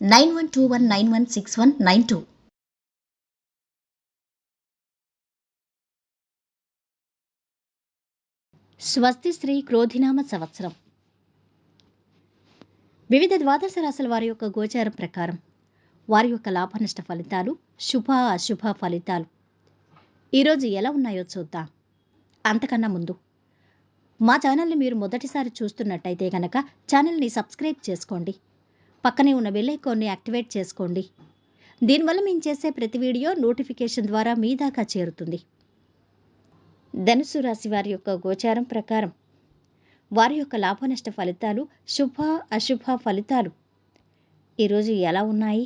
nine one two one nine one six one nine two. స్వస్తి శ్రీ క్రోధినామ సంవత్సరం. వివిధ ద్వాదశ రాశుల వారి యొక్క గోచారం ప్రకారం వారి యొక్క లాభనష్ట ఫలితాలు శుభ అశుభ ఫలితాలు. ఈరోజు ఎలా ఉన్నాయో చూద్దాం. అంతకన్నా ముందు మా ఛానల్ని మీరు మొదటిసారి చూస్తున్నట్టయితే కనుక ఛానల్ని సబ్స్క్రైబ్ చేసుకోండి. పక్కనే ఉన్న బెల్ ఐకాన్ని యాక్టివేట్ చేసుకోండి. దీనివల్ల మేము చేసే ప్రతి వీడియో నోటిఫికేషన్ ద్వారా మీ దాకా చేరుతుంది. ధనుసు రాశి వారి యొక్క గోచారం ప్రకారం వారి యొక్క లాభనష్ట ఫలితాలు శుభ అశుభ ఫలితాలు ఈరోజు ఎలా ఉన్నాయి?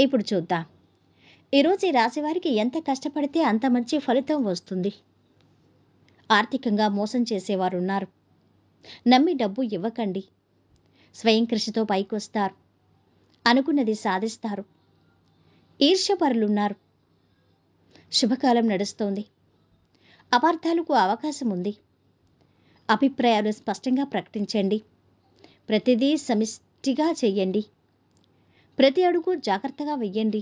ఇప్పుడు చూద్దాం. ఈరోజు ఈ రాశివారికి ఎంత కష్టపడితే అంత మంచి ఫలితం వస్తుంది. ఆర్థికంగా మోసం చేసేవారు ఉన్నారు. నమ్మి డబ్బు ఇవ్వకండి. స్వయం కృషితో పైకి వస్తారు అనుకున్నది సాధిస్తారు. ఈర్ష్యపరులున్నారు. శుభకాలం నడుస్తోంది. అపార్థాలకు అవకాశం ఉంది. అభిప్రాయాలు స్పష్టంగా ప్రకటించండి. ప్రతిదీ సమిష్టిగా చెయ్యండి ప్రతి అడుగు జాగ్రత్తగా వెయ్యండి.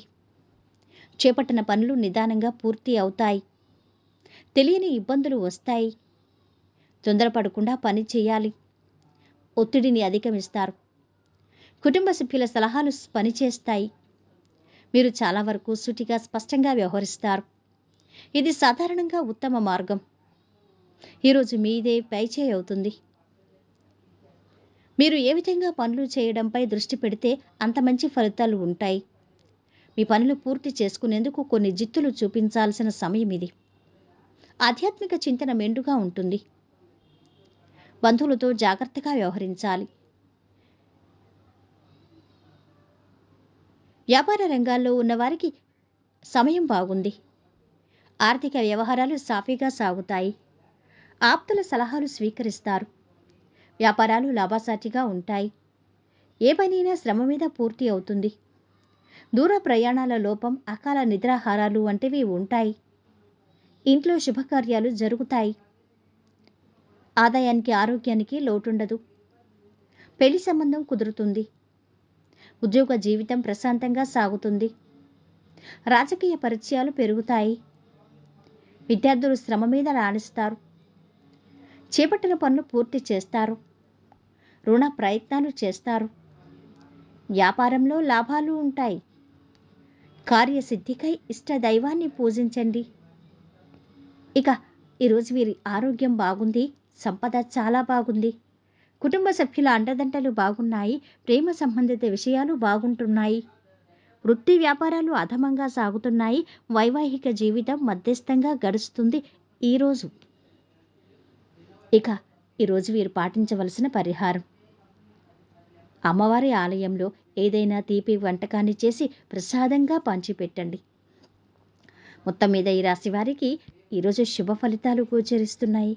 చేపట్టిన పనులు నిదానంగా పూర్తి అవుతాయి. తెలియని ఇబ్బందులు వస్తాయి. తొందరపడకుండా పని చేయాలి. ఒత్తిడిని అధిగమిస్తారు. కుటుంబ సభ్యుల సలహాలు పనిచేస్తాయి. మీరు చాలా వరకు సూటిగా స్పష్టంగా వ్యవహరిస్తారు. ఇది సాధారణంగా ఉత్తమ మార్గం. ఈరోజు మీదే పైచేయి అవుతుంది. మీరు ఏ విధంగా పనులు చేయడంపై దృష్టి పెడితే అంత మంచి ఫలితాలు ఉంటాయి. మీ పనులు పూర్తి చేసుకునేందుకు కొన్ని జిత్తులు చూపించాల్సిన సమయం ఇది. ఆధ్యాత్మిక చింతన మెండుగా ఉంటుంది. బంధువులతో జాగ్రత్తగా వ్యవహరించాలి. వ్యాపార రంగాల్లో ఉన్నవారికి సమయం బాగుంది. ఆర్థిక వ్యవహారాలు సాఫీగా సాగుతాయి. ఆప్తుల సలహాలు స్వీకరిస్తారు. వ్యాపారాలు లాభసాటిగా ఉంటాయి. ఏ పనైనా శ్రమ మీద పూర్తి అవుతుంది. దూర ప్రయాణాల లోపం అకాల నిద్రాహారాలు వంటివి ఉంటాయి. ఇంట్లో శుభకార్యాలు జరుగుతాయి. ఆదాయానికి ఆరోగ్యానికి లోటుండదు. పెళ్ళి సంబంధం కుదురుతుంది. ఉద్యోగ జీవితం ప్రశాంతంగా సాగుతుంది. రాజకీయ పరిచయాలు పెరుగుతాయి. విద్యార్థులు శ్రమ మీద రాణిస్తారు. చేపట్టిన పనులు పూర్తి చేస్తారు. రుణ ప్రయత్నాలు చేస్తారు. వ్యాపారంలో లాభాలు ఉంటాయి. కార్యసిద్ధికై ఇష్ట దైవాన్ని పూజించండి. ఇక ఈరోజు వీరి ఆరోగ్యం బాగుంది. సంపద చాలా బాగుంది. కుటుంబ సభ్యుల అండదండలు బాగున్నాయి. ప్రేమ సంబంధిత విషయాలు బాగుంటున్నాయి. వృత్తి వ్యాపారాలు అధమంగా సాగుతున్నాయి. వైవాహిక జీవితం మధ్యస్థంగా గడుస్తుంది ఈరోజు ఇక ఈరోజు వీరు పాటించవలసిన పరిహారం. అమ్మవారి ఆలయంలో ఏదైనా తీపి వంటకాన్ని చేసి ప్రసాదంగా పంచిపెట్టండి. మొత్తం మీద ఈ రాశి వారికి ఈరోజు శుభ ఫలితాలు గోచరిస్తున్నాయి.